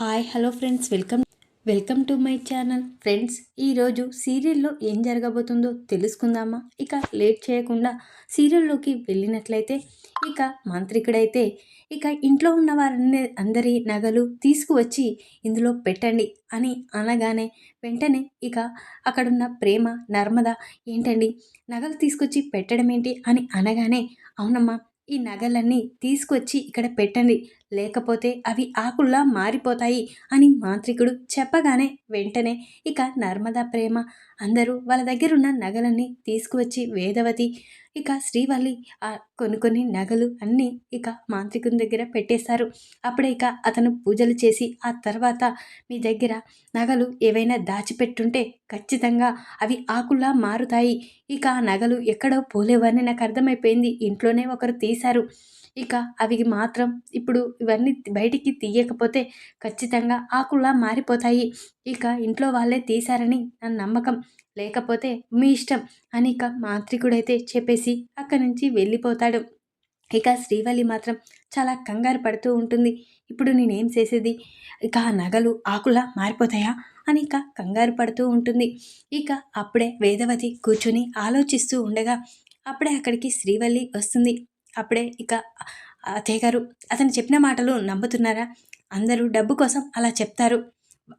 Hi hello friends welcome. Welcome to my channel. Friends ఈరోజు సీరియల్లో ఏం జరగబోతుందో తెలుసుకుందామా? ఇక లేట్ చేయకుండా సీరియల్లోకి వెళ్ళినట్లయితే ఇక మాంత్రికుడైతే ఇక ఇంట్లో ఉన్న వారన్ని అందరి నగలు తీసుకువచ్చి ఇందులో పెట్టండి అని అనగానే వెంటనే ఇక అక్కడున్న ప్రేమ నర్మద ఏంటండి నగలు తీసుకొచ్చి పెట్టడం ఏంటి అని అనగానే అవునమ్మా ఈ నగలన్నీ తీసుకొచ్చి ఇక్కడ పెట్టండి లేకపోతే అవి ఆకుల్లా మారిపోతాయి అని మాంత్రికుడు చెప్పగానే వెంటనే ఇక నర్మదా ప్రేమ అందరూ వాళ్ళ దగ్గరున్న నగలన్నీ తీసుకువచ్చి వేదవతి ఇక శ్రీవల్లి ఆ కొన్ని కొన్ని నగలు అన్నీ ఇక మాంత్రికుని దగ్గర పెట్టేశారు అప్పుడే ఇక అతను పూజలు చేసి ఆ తర్వాత మీ దగ్గర నగలు ఏవైనా దాచిపెట్టుంటే ఖచ్చితంగా అవి ఆకుల్లా మారుతాయి. ఇక ఆ నగలు ఎక్కడో పోలేవని నాకు అర్థమైపోయింది. ఇంట్లోనే ఒకరు తీశారు. ఇక అవి మాత్రం ఇప్పుడు ఇవన్నీ బయటికి తీయకపోతే ఖచ్చితంగా ఆకుల్లా మారిపోతాయి. ఇక ఇంట్లో వాళ్ళే తీశారని నా నమ్మకం. లేకపోతే మీ ఇష్టం అని ఇక మాంత్రికుడైతే చెప్పేసి అక్కడి నుంచి వెళ్ళిపోతాడు. ఇక శ్రీవల్లి మాత్రం చాలా కంగారు పడుతూ ఉంటుంది. ఇప్పుడు నేనేం చేసేది? ఇక ఆ నగలు ఆకులా మారిపోతాయా? అని ఇక కంగారు పడుతూ ఉంటుంది. ఇక అప్పుడే వేదవతి కూర్చుని ఆలోచిస్తూ ఉండగా అప్పుడే అక్కడికి శ్రీవల్లి వస్తుంది. అప్పుడే ఇక అత్తయ్య గారు అతను చెప్పిన మాటలు నమ్ముతున్నారా? అందరూ డబ్బు కోసం అలా చెప్తారు.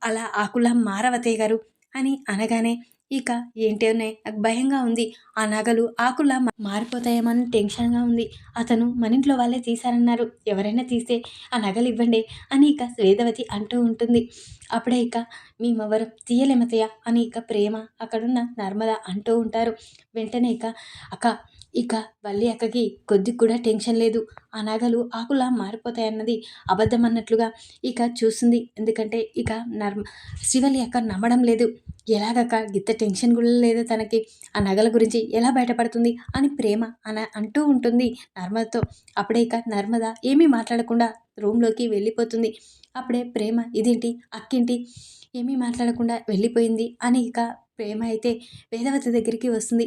అలా ఆకులా మారవతయ్య గారు అని అనగానే ఇక ఏంటోనే నాకు భయంగా ఉంది. ఆ నగలు ఆకులా మారిపోతాయేమని టెన్షన్గా ఉంది. అతను మన ఇంట్లో వాళ్ళే తీశారన్నారు. ఎవరైనా తీస్తే ఆ నగలు ఇవ్వండి అని ఇక వేదవతి అంటూ ఉంటుంది. అప్పుడే ఇక మేమెవరు తీయలేమతయ్య అని ఇక ప్రేమ అక్కడున్న నర్మద అంటూ ఉంటారు. వెంటనే ఇక అక్క ఇక వల్లి అక్కకి కొద్దిగా కూడా టెన్షన్ లేదు. ఆ నగలు ఆకులా మారిపోతాయన్నది అబద్ధం అన్నట్లుగా ఇక చూస్తుంది. ఎందుకంటే ఇక నర్మ శ్రీవల్లి అక్క నమ్మడం లేదు. ఎలాగక్క గిత్త టెన్షన్ కూడా లేదు తనకి. ఆ నగల గురించి ఎలా బయటపడుతుంది అని ప్రేమ అన అంటూ ఉంటుంది నర్మదతో. అప్పుడే ఇక నర్మద ఏమీ మాట్లాడకుండా రూమ్లోకి వెళ్ళిపోతుంది. అప్పుడే ప్రేమ ఇదేంటి? అక్కింటి? ఏమీ మాట్లాడకుండా వెళ్ళిపోయింది? అని ఇక ప్రేమ అయితే వేదవతి దగ్గరికి వస్తుంది.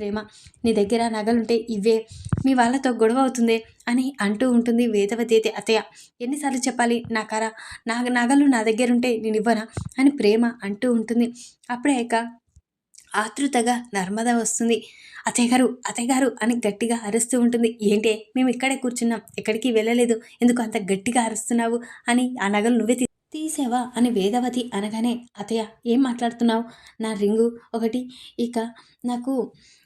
ప్రేమ నీ దగ్గర నగలుంటే ఇవే. మీ వాళ్ళతో గొడవ అవుతుంది అని అంటూ ఉంటుంది వేదవతి అయితే. అతయ్య ఎన్నిసార్లు చెప్పాలి? నా కర నా నగలు నా దగ్గర ఉంటే నేను ఇవ్వనా? అని ప్రేమ అంటూ ఉంటుంది. అప్పుడే ఇక ఆతృతగా నర్మద వస్తుంది. అతయ్య గారు అతయ్య గారు అని గట్టిగా అరుస్తూ ఉంటుంది. ఏంటే మేము ఇక్కడే కూర్చున్నాం. ఎక్కడికి వెళ్ళలేదు. ఎందుకు అంత గట్టిగా అరుస్తున్నావు? అని ఆ నగలు నువ్వే తీసేవా? అని వేదవతి అనగానే అతయ్య ఏం మాట్లాడుతున్నావు? నా రింగు ఒకటి. ఇక నాకు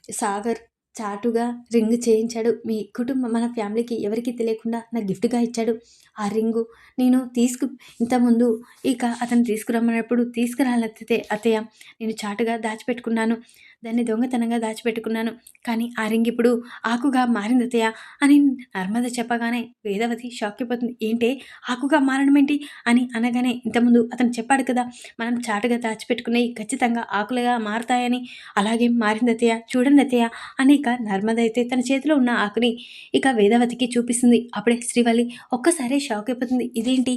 సాగర్ చాటుగా రింగ్ చేయించాడు. మీ కుటుంబం మన ఫ్యామిలీకి ఎవరికి తెలియకుండా నా గిఫ్ట్గా ఇచ్చాడు. ఆ రింగు నేను తీసుకు ఇంతకుముందు ఇక అతను తీసుకురమ్మన్నప్పుడు తీసుకురాలెత్తితే అత్తయ్య నేను చాటుగా దాచిపెట్టుకున్నాను. దాన్ని దొంగతనంగా దాచిపెట్టుకున్నాను. కానీ ఆ రింగ్ ఇప్పుడు ఆకుగా మారింది అత్తయ్య అని నర్మద చెప్పగానే వేదవతి షాక్ అయిపోతుంది ఏంటే ఆకుగా మారడం ఏంటి? అని అనగానే ఇంతకుముందు అతను చెప్పాడు కదా మనం చాటుగా దాచిపెట్టుకునేవి ఖచ్చితంగా ఆకులుగా మారుతాయని. అలాగే మారింది అత్తయ్య. చూడండి అత్తయ్య అని ఇక నర్మద అయితే తన చేతిలో ఉన్న ఆకుని ఇక వేదవతికి చూపిస్తుంది. అప్పుడే శ్రీవల్లి ఒక్కసారి షాక్ అయిపోతుంది. ఇదేంటి?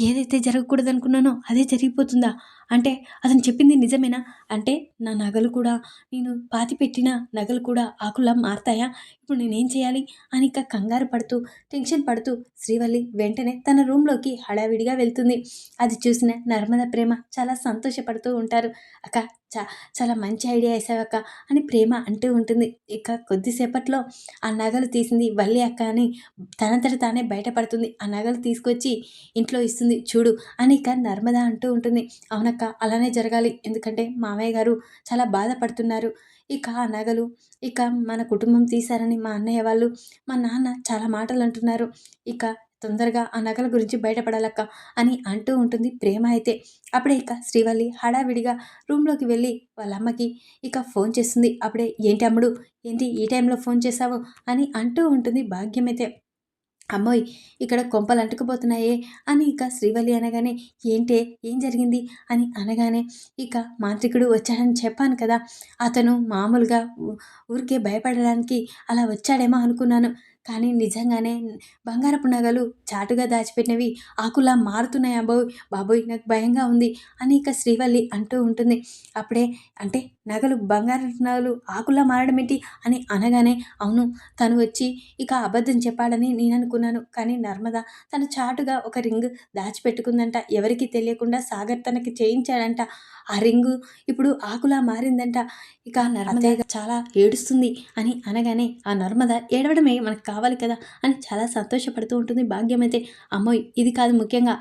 ఏదైతే జరగకూడదు అనుకున్నానో అదే జరిగిపోతుందా? అంటే అతను చెప్పింది నిజమేనా? అంటే నా నగలు కూడా నేను పాతి పెట్టిన నగలు కూడా ఆకులా మారతాయా? ఇప్పుడు నేనేం చేయాలి? అని ఇక కంగారు పడుతూ టెన్షన్ పడుతూ శ్రీవల్లి వెంటనే తన రూమ్లోకి హడావిడిగా వెళ్తుంది. అది చూసిన నర్మద ప్రేమ చాలా సంతోషపడుతూ ఉంటారు. అక్క చా చాలా మంచి ఐడియా వేసావక్క అని ప్రేమ అంటూ ఉంటుంది. ఇక కొద్దిసేపట్లో ఆ నగలు తీసింది వల్లి అక్క అని తనంతట తానే బయటపడుతుంది. ఆ నగలు తీసుకొచ్చి ఇంట్లో ఇస్తుంది. చూడు అని ఇక నర్మద అంటూ ఉంటుంది. అవునక్క అక్క అలానే జరగాలి. ఎందుకంటే మామయ్య గారు చాలా బాధపడుతున్నారు. ఇక ఆ నగలు ఇక మన కుటుంబం తీశారని మా అన్నయ్య వాళ్ళు మా నాన్న చాలా మాటలు అంటున్నారు. ఇక తొందరగా ఆ నగల గురించి బయటపడాలక్క అని అంటూ ఉంటుంది ప్రేమ అయితే. అప్పుడే ఇక శ్రీవల్లి హడావిడిగా రూమ్లోకి వెళ్ళి వాళ్ళ అమ్మకి ఇక ఫోన్ చేస్తుంది. అప్పుడే ఏంటి అమ్ముడు? ఏంటి ఈ టైంలో ఫోన్ చేశావు? అని అంటూ ఉంటుంది భాగ్యం అయితే అమ్మోయ్ ఇక్కడ కొంపలు అంటుకుపోతున్నాయే అని ఇక శ్రీవల్లి అనగానే ఏంటే ఏం జరిగింది? అని అనగానే ఇక మాంత్రికుడు వచ్చాడని చెప్పాను కదా అతను మామూలుగా ఊరికే భయపడడానికి అలా వచ్చాడేమో అనుకున్నాను. కానీ నిజంగానే బంగారపు నగలు చాటుగా దాచిపెట్టినవి ఆకులా మారుతున్నాయి అబ్బోయ్ బాబోయ్ నాకు భయంగా ఉంది అని ఇక శ్రీవల్లి అంటూ ఉంటుంది. అప్పుడే అంటే నగలు బంగారు నగలు ఆకులా మారడం ఏంటి అని అనగానే అవును తను వచ్చి ఇక అబద్ధం చెప్పాడని నేను అనుకున్నాను. కానీ నర్మద తను చాటుగా ఒక రింగ్ దాచిపెట్టుకుందంట. ఎవరికి తెలియకుండా సాగర్ తనకి చేయించాడంట. ఆ రింగు ఇప్పుడు ఆకులా మారిందంట. ఇక నర్మద చాలా ఏడుస్తుంది అని అనగానే ఆ నర్మద ఏడవడమే మనకు కావాలి కదా అని చాలా సంతోషపడుతూ ఉంటుంది భాగ్యం అయితే అమ్మోయ్ ఇది కాదు ముఖ్యంగా.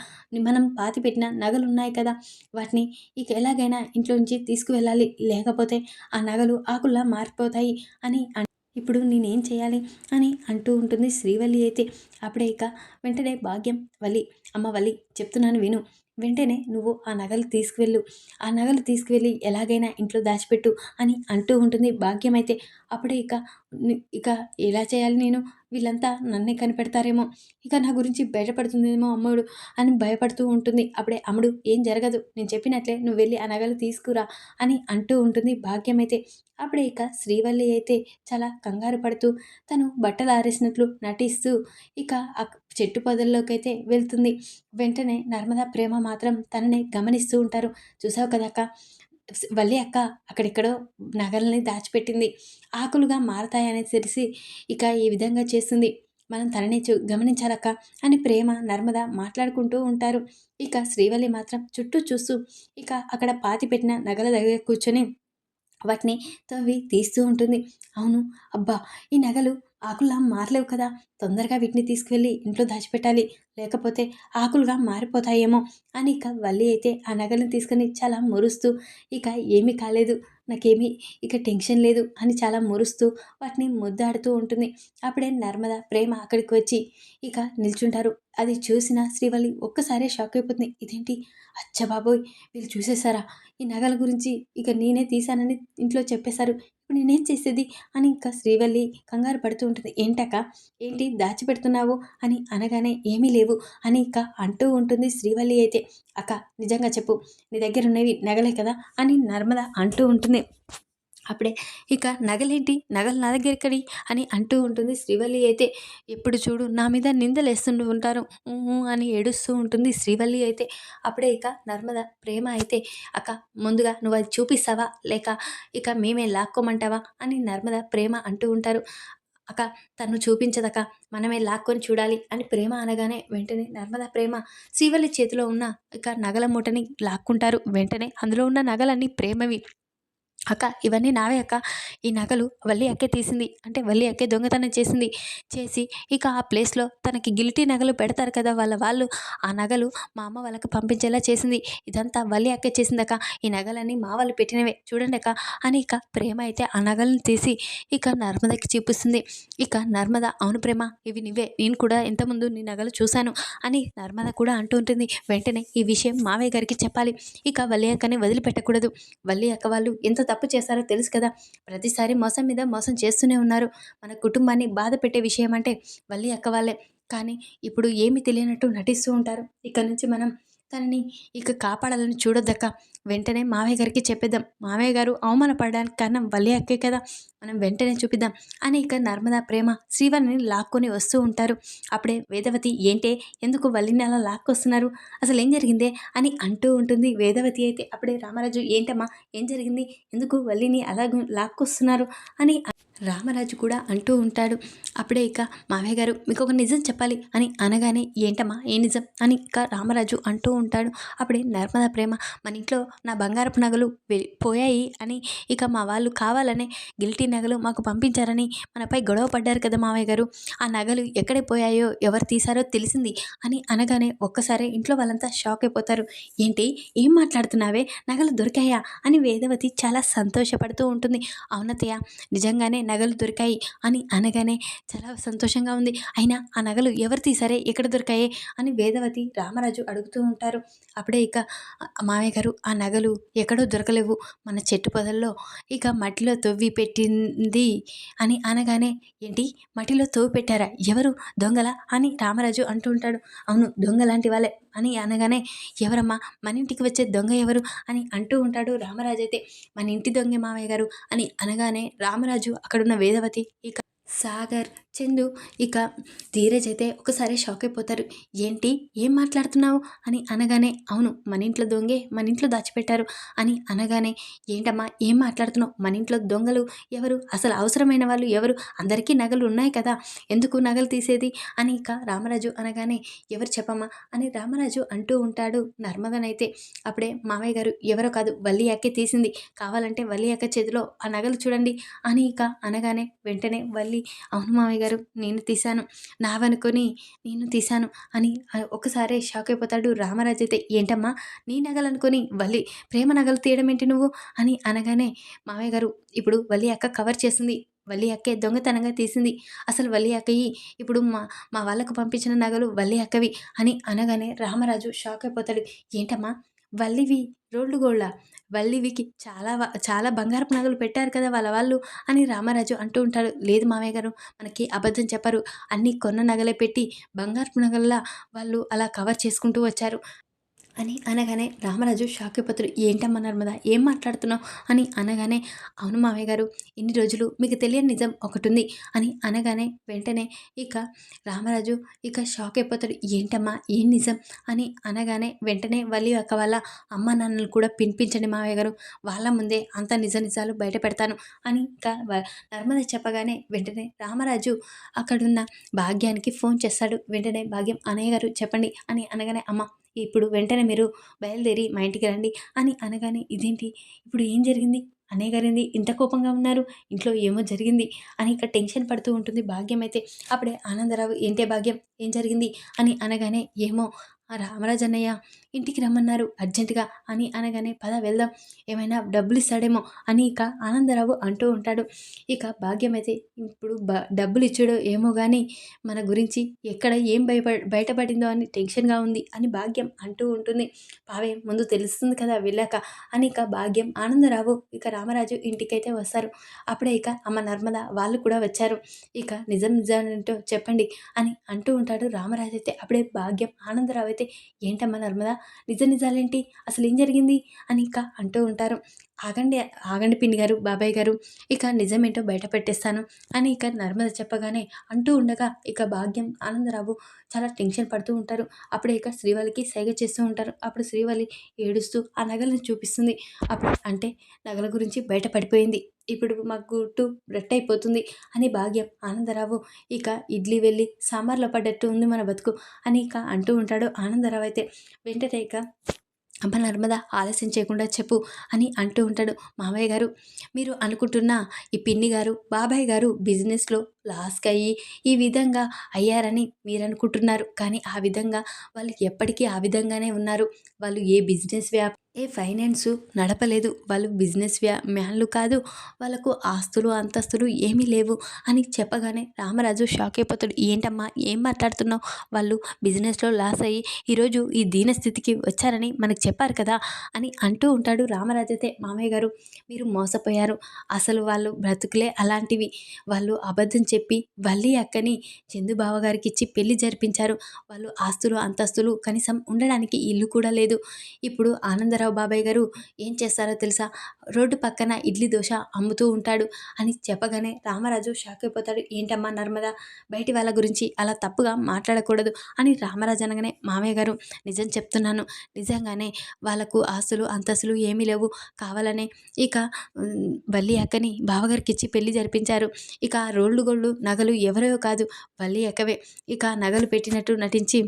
మనం పాతి పెట్టిన నగలు ఉన్నాయి కదా వాటిని ఇక ఎలాగైనా ఇంట్లో నుంచి తీసుకువెళ్ళాలి. లేకపోతే ఆ నగలు ఆకుల్లా మారిపోతాయి అని అన్- ఇప్పుడు నేనేం చేయాలి అని అంటూ ఉంటుంది శ్రీవల్లి అయితే. అప్పుడే ఇక వెంటనే భాగ్యం వల్లి అమ్మ వల్లి చెప్తున్నాను విను. వెంటనే నువ్వు ఆ నగలు తీసుకువెళ్ళు. ఆ నగలు తీసుకువెళ్ళి ఎలాగైనా ఇంట్లో దాచిపెట్టు అని అంటూ ఉంటుంది. భాగ్యం అయితే అప్పుడే ఇక ఇక ఎలా చేయాలి నేను? వీళ్ళంతా నన్నే కనిపెడతారేమో. ఇక నా గురించి బయటపడుతుందేమో అమ్ముడు అని భయపడుతూ ఉంటుంది. అప్పుడే అమ్ముడు ఏం జరగదు. నేను చెప్పినట్లే నువ్వు వెళ్ళి ఆ నగలు తీసుకురా అని అంటూ ఉంటుంది భాగ్యం అయితే అప్పుడే ఇక శ్రీవల్లి అయితే చాలా కంగారు పడుతూ తను బట్టలు ఆరేసినట్లు నటిస్తూ ఇక చెట్టు పొదల్లోకైతే వెళ్తుంది. వెంటనే నర్మదా ప్రేమ మాత్రం తనని గమనిస్తూ ఉంటారు. చూసావు కదా అక్క? వల్లి అక్క అక్కడెక్కడో నగలని దాచిపెట్టింది. ఆకులుగా మారతాయని తెలిసి ఇక ఈ విధంగా చేస్తుంది. మనం తనని చూ గమనించాలక్క అని ప్రేమ నర్మద మాట్లాడుకుంటూ ఉంటారు. ఇక శ్రీవల్లి మాత్రం చుట్టూ చూస్తూ ఇక అక్కడ పాతి పెట్టిన నగల దగ్గర కూర్చొని వాటిని తవ్వి తీస్తూ ఉంటుంది. అవును అబ్బా! ఈ నగలు ఆకుల్లా మారలేవు కదా. తొందరగా వీటిని తీసుకువెళ్ళి ఇంట్లో దాచిపెట్టాలి. లేకపోతే ఆకులుగా మారిపోతాయేమో అని ఇక వల్లి అయితే ఆ నగలను తీసుకొని చాలా మురుస్తూ ఇక ఏమీ కాలేదు నాకేమీ ఇక టెన్షన్ లేదు అని చాలా మురుస్తూ వాటిని ముద్దాడుతూ ఉంటుంది. అప్పుడే నర్మద ప్రేమ అక్కడికి వచ్చి ఇక నిల్చుంటారు. అది చూసిన శ్రీవల్లి ఒక్కసారే షాక్ అయిపోతుంది. ఇదేంటి? అచ్చబాబోయ్! వీళ్ళు చూసేసారా ఈ నగల గురించి ఇక నేనే తీశానని ఇంట్లో చెప్పేశారు. ఇప్పుడు నేనేం చేసేది? అని ఇంకా శ్రీవల్లి కంగారు పడుతూ ఉంటుంది. ఏంటక్క? ఏంటి దాచిపెడుతున్నావు? అని అనగానే ఏమీ లేవు అని ఇక అంటూ ఉంటుంది శ్రీవల్లి అయితే. అక్క నిజంగా చెప్పు. నీ దగ్గర ఉన్నవి నగలే కదా? అని నర్మద అంటూ ఉంటుంది. అప్పుడే ఇక నగలేంటి? నగలు నా దగ్గర ఎక్కడి అని అంటూ ఉంటుంది. శ్రీవల్లి అయితే ఎప్పుడు చూడు నా మీద నిందలు ఉంటారు. ఊ అని ఏడుస్తూ ఉంటుంది శ్రీవల్లి అయితే. అప్పుడే ఇక నర్మద ప్రేమ అయితే అక్క ముందుగా నువ్వు అది చూపిస్తావా? లేక ఇక మేమే లాక్కోమంటావా? అని నర్మద ప్రేమ అంటూ ఉంటారు. అక్క తను చూపించదక మనమే లాక్కొని చూడాలి అని ప్రేమ అనగానే వెంటనే నర్మద ప్రేమ శ్రీవల్లి చేతిలో ఉన్న ఇక నగల మూటని లాక్కుంటారు. వెంటనే అందులో ఉన్న నగలన్నీ ప్రేమవి. అక్క ఇవన్నీ నావే అక్క. ఈ నగలు వల్లి అక్కే తీసింది. అంటే వల్లి అక్కే దొంగతనం చేసింది. చేసి ఇక ఆ ప్లేస్లో తనకి గిల్టీ నగలు పెడతారు కదా వాళ్ళ వాళ్ళు. ఆ నగలు మా అమ్మ వాళ్ళకి పంపించేలా చేసింది. ఇదంతా వల్లి అక్కే చేసిందక్క ఈ నగలన్నీ మా వాళ్ళు పెట్టినవే. చూడండి అక్క. అని ఇక ప్రేమ అయితే ఆ నగలను తీసి ఇక నర్మదకి చూపిస్తుంది. ఇక నర్మద అవును ప్రేమ ఇవి నువ్వే నేను కూడా ఇంతకుముందు నీ నగలు చూశాను అని నర్మద కూడా అంటూ ఉంటుంది. వెంటనే ఈ విషయం మావయ్య గారికి చెప్పాలి. ఇక వల్లి అక్కని వదిలిపెట్టకూడదు. వల్లి అక్క వాళ్ళు ఎంత తప్పు చేస్తారో తెలుసు కదా. ప్రతిసారి మోసం మీద మోసం చేస్తూనే ఉన్నారు. మన కుటుంబాన్ని బాధ పెట్టే విషయం అంటే వల్లి అక్క వాళ్ళే. కానీ ఇప్పుడు ఏమి తెలియనట్టు నటిస్తూ ఉంటారు. ఇక్కడ నుంచి మనం తనని ఇక కాపాడాలని చూడొద్దక్క. వెంటనే మావయ్య గారికి చెప్పేద్దాం. మావయ్య గారు అవమానపడడానికి కారణం వల్లి అక్కే కదా? మనం వెంటనే చూపిద్దాం. అని ఇక నర్మదా ప్రేమ శ్రీవల్లిని లాక్కొని వస్తూ ఉంటారు. అప్పుడే వేదవతి ఏంటే? ఎందుకు వల్లిని అలా లాక్కొస్తున్నారు? అసలు ఏం జరిగిందే? అని అంటూ ఉంటుంది వేదవతి అయితే. అప్పుడే రామరాజు ఏంటమ్మా? ఏం జరిగింది? ఎందుకు వల్లిని అలా లాక్కొస్తున్నారు? అని రామరాజు కూడా అంటూ ఉంటాడు. అప్పుడే ఇక మామయ్య గారు మీకు ఒక నిజం చెప్పాలి అని అనగానే ఏంటమ్మా ఏ నిజం? అని ఇక రామరాజు అంటూ ఉంటాడు. అప్పుడే నర్మదా ప్రేమ మన ఇంట్లో నా బంగారపు నగలు పోయాయి అని ఇక మా వాళ్ళు కావాలనే గిల్టీ నగలు మాకు పంపించారని మనపై గొడవ పడ్డారు కదా మామయ్య గారు. ఆ నగలు ఎక్కడ పోయాయో ఎవరు తీశారో తెలిసింది అని అనగానే ఒక్కసారి ఇంట్లో వాళ్ళంతా షాక్ అయిపోతారు. ఏంటి ఏం మాట్లాడుతున్నావే? నగలు దొరికాయా? అని వేదవతి చాలా సంతోషపడుతూ ఉంటుంది. అవునతయ్య నిజంగానే నగలు దొరికాయి అని అనగానే చాలా సంతోషంగా ఉంది. అయినా ఆ నగలు ఎవరు తీసారే ఎక్కడ దొరికాయే? అని వేదవతి రామరాజు అడుగుతూ ఉంటారు. అప్పుడే ఇక మామయ్య గారు ఆ నగలు ఎక్కడో దొరకలేవు. మన చెట్టు పొదల్లో ఇక మట్టిలో తవ్వి పెట్టింది అని అనగానే ఏంటి? మట్టిలో తవ్వి పెట్టారా? ఎవరు? దొంగల? అని రామరాజు అంటూ ఉంటాడు. అవును దొంగ లాంటి వాళ్ళే అని అనగానే ఎవరమ్మా? మన ఇంటికి వచ్చే దొంగ ఎవరు? అని అంటూ ఉంటాడు రామరాజు అయితే. మన ఇంటి దొంగ మావయ్య గారు అని అనగానే రామరాజు అక్కడున్న వేదవతి ఇక సాగర్ చందు ఇక ధీరజ్ అయితే ఒకసారి షాక్ అయిపోతారు. ఏంటి? ఏం మాట్లాడుతున్నావు? అని అనగానే అవును మన ఇంట్లో దొంగే మన ఇంట్లో దాచిపెట్టారు అని అనగానే ఏంటమ్మా ఏం మాట్లాడుతున్నావు? మన ఇంట్లో దొంగలు ఎవరు? అసలు అవసరమైన వాళ్ళు ఎవరు? అందరికీ నగలు ఉన్నాయి కదా ఎందుకు నగలు తీసేది? అని ఇక రామరాజు అనగానే ఎవరు చెప్పమ్మా? అని రామరాజు అంటూ ఉంటాడు నర్మదనైతే. అప్పుడే మామయ్య గారు ఎవరో కాదు వల్లి అక్కే తీసింది. కావాలంటే వల్లి అక్క చేతిలో ఆ నగలు చూడండి అని ఇక అనగానే వెంటనే వల్లి అవును మామయ్య గారు నేను తీశాను. నావనుకొని నేను తీశాను అని ఒకసారి షాక్ అయిపోతాడు రామరాజు అయితే. ఏంటమ్మా నీ నగలు అనుకొని వల్లి ప్రేమ నగలు తీయడం ఏంటి నువ్వు? అని అనగానే మామయ్య గారు ఇప్పుడు వల్లి అక్క కవర్ చేసింది. వల్లి అక్కే దొంగతనంగా తీసింది. అసలు వల్లి అక్కయి ఇప్పుడు మా మా వాళ్ళకు పంపించిన నగలు వల్లి అక్కవి అని అనగానే రామరాజు షాక్ అయిపోతాడు. ఏంటమ్మా వల్లివి రోల్డ్ గోళ్ళ. వల్లివికి చాలా చాలా బంగారపు నగలు పెట్టారు కదా వాళ్ళ వాళ్ళు అని రామరాజు అంటూ ఉంటాడు. లేదు మామయ్య గారు మనకి అబద్ధం చెప్పరు. అన్నీ కొన్న నగలే పెట్టి బంగారపు నగల్లా వాళ్ళు అలా కవర్ చేసుకుంటూ వచ్చారు. అని అనగానే రామరాజు షాక్ ఏంటమ్మా నర్మదా ఏం మాట్లాడుతున్నావు? అని అనగానే అవును మామయ్య గారు ఇన్ని రోజులు మీకు తెలియని నిజం ఒకటి ఉంది అని అనగానే వెంటనే ఇక రామరాజు ఇక షాక్ అయిపోతాడు ఏంటమ్మా ఏం నిజం? అని అనగానే వెంటనే వలి అక్క వాళ్ళ అమ్మ నాన్నలు కూడా పినిపించండి మామయ్య గారు వాళ్ళ ముందే అంత నిజ నిజాలు బయట పెడతాను అని ఇంకా నర్మద చెప్పగానే వెంటనే రామరాజు అక్కడున్న భాగ్యానికి ఫోన్ చేస్తాడు వెంటనే భాగ్యం అనయ్య గారు చెప్పండి అని అనగానే అమ్మ ఇప్పుడు వెంటనే మీరు బయలుదేరి మా ఇంటికి రండి అని అనగానే ఇదేంటి? ఇప్పుడు ఏం జరిగింది? అనే గారింది ఇంత కోపంగా ఉన్నారు? ఇంట్లో ఏమో జరిగింది? అని ఇక టెన్షన్ పడుతూ ఉంటుంది భాగ్యం అయితే. అప్పుడే ఆనందరావు ఏంటే భాగ్యం? ఏం జరిగింది? అని అనగానే ఏమో ఆ ఇంటికి రమ్మన్నారు. అర్జెంటుగా అని అనగానే పద వెళ్దాం. ఏమైనా డబ్బులు ఇస్తాడేమో అని ఇక ఆనందరావు అంటూ ఉంటాడు. ఇక భాగ్యం అయితే ఇప్పుడు బ డబ్బులు ఇచ్చాడో ఏమో కానీ మన గురించి ఎక్కడ ఏం భయప బయటపడిందో అని టెన్షన్గా ఉంది అని భాగ్యం అంటూ ఉంటుంది. పావే ముందు తెలుస్తుంది కదా వెళ్ళాక అని ఇక భాగ్యం ఆనందరావు ఇక రామరాజు ఇంటికైతే వస్తారు. అప్పుడే ఇక అమ్మ నర్మద వాళ్ళు కూడా వచ్చారు. ఇక నిజం ఏంటో చెప్పండి అని అంటూ ఉంటాడు రామరాజు అయితే అప్పుడే భాగ్యం ఆనందరావు అయితే ఏంటమ్మా నర్మద నిజ నిజాలేంటి? అసలు ఏం జరిగింది? అని ఇంకా అంటూ ఉంటారు. ఆగండి ఆగండి పిన్ని గారు బాబాయ్ గారు ఇక నిజమేంటో బయట పెట్టేస్తాను అని ఇక నర్మద చెప్పగానే అంటూ ఉండగా ఇక భాగ్యం ఆనందరావు చాలా టెన్షన్ పడుతూ ఉంటారు. అప్పుడే ఇక శ్రీవల్లికి సైగ చేస్తూ ఉంటారు. అప్పుడు శ్రీవల్లి ఏడుస్తూ ఆ నగలను చూపిస్తుంది. అప్పుడు అంటే నగల గురించి బయట పడిపోయింది. ఇప్పుడు మాకు గుట్టు అయిపోతుంది అని భాగ్యం ఆనందరావు. ఇక ఇడ్లీ వెళ్ళి సాంబార్లో పడ్డట్టు ఉంది మన బతుకు అని ఇక అంటూ ఉంటాడు ఆనందరావు అయితే. వెంటనే ఇక అమ్మ నర్మద ఆలస్యం చేయకుండా చెప్పు అని అంటూ ఉంటాడు మామయ్య గారు. మీరు అనుకుంటున్న ఈ పిన్ని గారు బాబాయ్ గారు బిజినెస్లో లాస్క్ అయ్యి ఈ విధంగా అయ్యారని మీరు అనుకుంటున్నారు. కానీ ఆ విధంగా వాళ్ళు ఎప్పటికీ ఆ విధంగానే ఉన్నారు. వాళ్ళు ఏ బిజినెస్ వ్యాప్ ఏ ఫైనాన్స్ నడపలేదు. వాళ్ళు బిజినెస్ వ్యా మ్యాన్లు కాదు. వాళ్ళకు ఆస్తులు అంతస్తులు ఏమీ లేవు అని చెప్పగానే రామరాజు షాక్ అయిపోతాడు. ఏంటమ్మా? ఏం మాట్లాడుతున్నావు? వాళ్ళు బిజినెస్లో లాస్ అయ్యి ఈరోజు ఈ దీన స్థితికి వచ్చారని మనకు చెప్పారు కదా అని అంటూ ఉంటాడు రామరాజు అయితే. మామయ్య గారు మీరు మోసపోయారు. అసలు వాళ్ళు బ్రతుకులే అలాంటివి. వాళ్ళు అబద్ధం చెప్పి వల్లి అక్కని చందుబావ గారికి ఇచ్చి పెళ్ళి జరిపించారు. వాళ్ళు ఆస్తులు అంతస్తులు కనీసం ఉండడానికి ఇల్లు కూడా లేదు. ఇప్పుడు ఆనందరావు బాబాయ్ గారు ఏం చేస్తారో తెలుసా? రోడ్డు పక్కన ఇడ్లీ దోశ అమ్ముతూ ఉంటాడు అని చెప్పగానే రామరాజు షాక్ అయిపోతాడు. ఏంటమ్మా నర్మద బయటి వాళ్ళ గురించి అలా తప్పుగా మాట్లాడకూడదు అని రామరాజు అనగానే మామయ్య గారు నిజం చెప్తున్నాను. నిజంగానే వాళ్ళకు ఆస్తులు అంతస్తులు ఏమీ లేవు. కావాలనే ఇక బల్లి అక్కని బావగారికి ఇచ్చి పెళ్ళి జరిపించారు. ఇక రోళ్ళు గోళ్ళు నగలు ఎవరో కాదు బల్లి అక్కవే. ఇక నగలు పెట్టినట్టు నటించి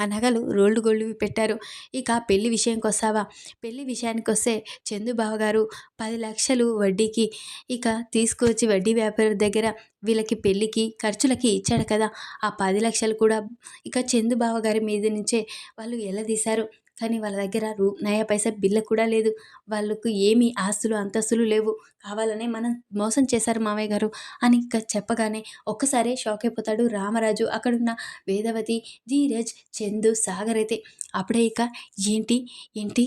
ఆ నగలు రోల్డ్ గోల్డ్వి పెట్టారు. ఇక పెళ్ళి విషయంకి వస్తావా? పెళ్ళి విషయానికి వస్తే చందుబావ గారు పది లక్షలు వడ్డీకి ఇక తీసుకొచ్చి వడ్డీ వ్యాపారి దగ్గర వీళ్ళకి పెళ్ళికి ఖర్చులకి ఇచ్చాడు కదా. ఆ పది లక్షలు కూడా ఇక చందుబావ గారి మీద నుంచే వాళ్ళు ఎలా తీశారు కానీ వాళ్ళ దగ్గర రూ నయా పైసా బిల్ల కూడా లేదు. వాళ్ళకు ఏమీ ఆస్తులు అంతస్తులు లేవు. కావాలనే మనం మోసం చేశారు మామయ్య గారు అని ఇంకా చెప్పగానే ఒక్కసారే షాక్ అయిపోతాడు రామరాజు. అక్కడున్న వేదవతి ధీరజ్ చందు సాగర్ అయితే అప్పుడే ఇక ఏంటి? ఏంటి?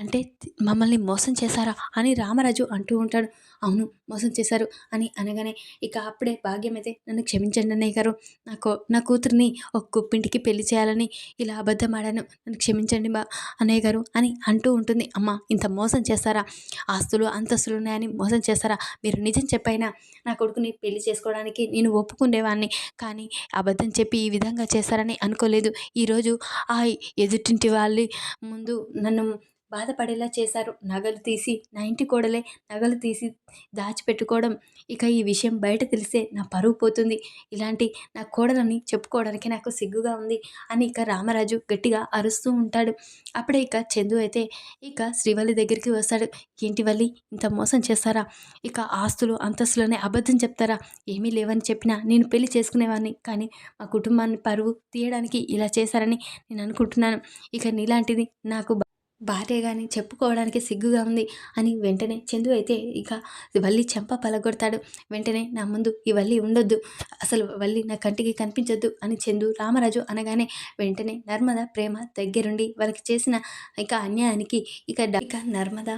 అంటే మమ్మల్ని మోసం చేశారా అని రామరాజు అంటూ ఉంటాడు. అవును మోసం చేశారు అని అనగానే ఇక అప్పుడే భాగ్యం అయితే నన్ను క్షమించండి అన్నయ్య గారు. నాకు నా కూతురిని ఒక గుప్పింటికి పెళ్ళి చేయాలని ఇలా అబద్ధం ఆడాను. నన్ను క్షమించండి బా అన్నయ్య గారు అని అంటూ ఉంటుంది. అమ్మ ఇంత మోసం చేస్తారా? ఆస్తులు అంతస్తులు ఉన్నాయని మోసం చేస్తారా? మీరు నిజం చెప్పైనా నా కొడుకుని పెళ్ళి చేసుకోవడానికి నేను ఒప్పుకునేవాడిని కానీ అబద్ధం చెప్పి ఈ విధంగా చేస్తారని అనుకోలేదు. ఈరోజు ఆ ఎదుటింటి వాళ్ళ ముందు నన్ను బాధపడేలా చేశారు. నగలు తీసి నా ఇంటి కోడలే నగలు తీసి దాచిపెట్టుకోవడం. ఇక ఈ విషయం బయట తెలిస్తే నా పరువు పోతుంది. ఇలాంటి నా కోడలని చెప్పుకోవడానికి నాకు సిగ్గుగా ఉంది అని ఇక రామరాజు గట్టిగా అరుస్తూ ఉంటాడు. అప్పుడే ఇక చందు అయితే ఇక శ్రీవల్లి దగ్గరికి వస్తాడు. ఏంటి వల్లి ఇంత మోసం చేస్తారా? ఇక ఆస్తులు అంతస్తులనే అబద్ధం చెప్తారా? ఏమీ లేవని చెప్పినా నేను పెళ్ళి చేసుకునేవాడిని కానీ మా కుటుంబాన్ని పరువు తీయడానికి ఇలా చేశారని నేను అనుకుంటున్నాను. ఇక నీలాంటిది నాకు భార్య కానీ చెప్పుకోవడానికి సిగ్గుగా ఉంది అని వెంటనే చందు అయితే ఇక వల్లి చెంప పలగొడతాడు. వెంటనే నా ముందు ఈ వల్లి ఉండొద్దు. అసలు వల్లి నా కంటికి కనిపించొద్దు అని చందు రామరాజు అనగానే వెంటనే నర్మద ప్రేమ దగ్గరుండి వాళ్ళకి చేసిన ఇక అన్యాయానికి ఇక ఇక నర్మద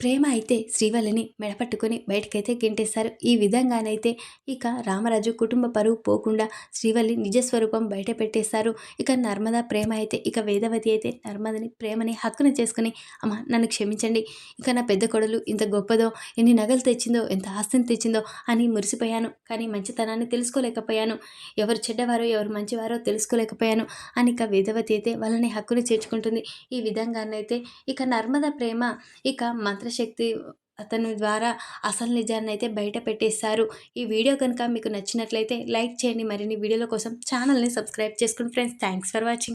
ప్రేమ అయితే శ్రీవల్లిని మెడపట్టుకొని బయటకైతే గెంటేశారు ఈ విధంగానైతే ఇక రామరాజు కుటుంబ పరువు పోకుండా శ్రీవల్లి నిజస్వరూపం బయట పెట్టేశారు ఇక నర్మద ప్రేమ అయితే ఇక వేదవతి అయితే నర్మదని ప్రేమని హక్కును చేసుకుని అమ్మ నన్ను క్షమించండి. ఇక నా పెద్ద కొడలు ఇంత గొప్పదో ఎన్ని నగలు తెచ్చిందో ఎంత ఆస్తిని తెచ్చిందో అని మురిసిపోయాను. కానీ మంచితనాన్ని తెలుసుకోలేకపోయాను. ఎవరు చెడ్డవారో ఎవరు మంచివారో తెలుసుకోలేకపోయాను. అని ఇక వేదవతి అయితే వాళ్ళని హక్కును చేర్చుకుంటుంది. ఈ విధంగానైతే ఇక నర్మద ప్రేమ ఇక మంత్రశక్తి అతని ద్వారా అసలు నిజాన్ని అయితే బయట పెట్టేశారు ఈ వీడియో కనుక మీకు నచ్చినట్లయితే లైక్ చేయండి. మరిన్ని వీడియోల కోసం ఛానల్ని సబ్స్క్రైబ్ చేసుకోండి ఫ్రెండ్స్ థ్యాంక్స్ ఫర్ వాచింగ్.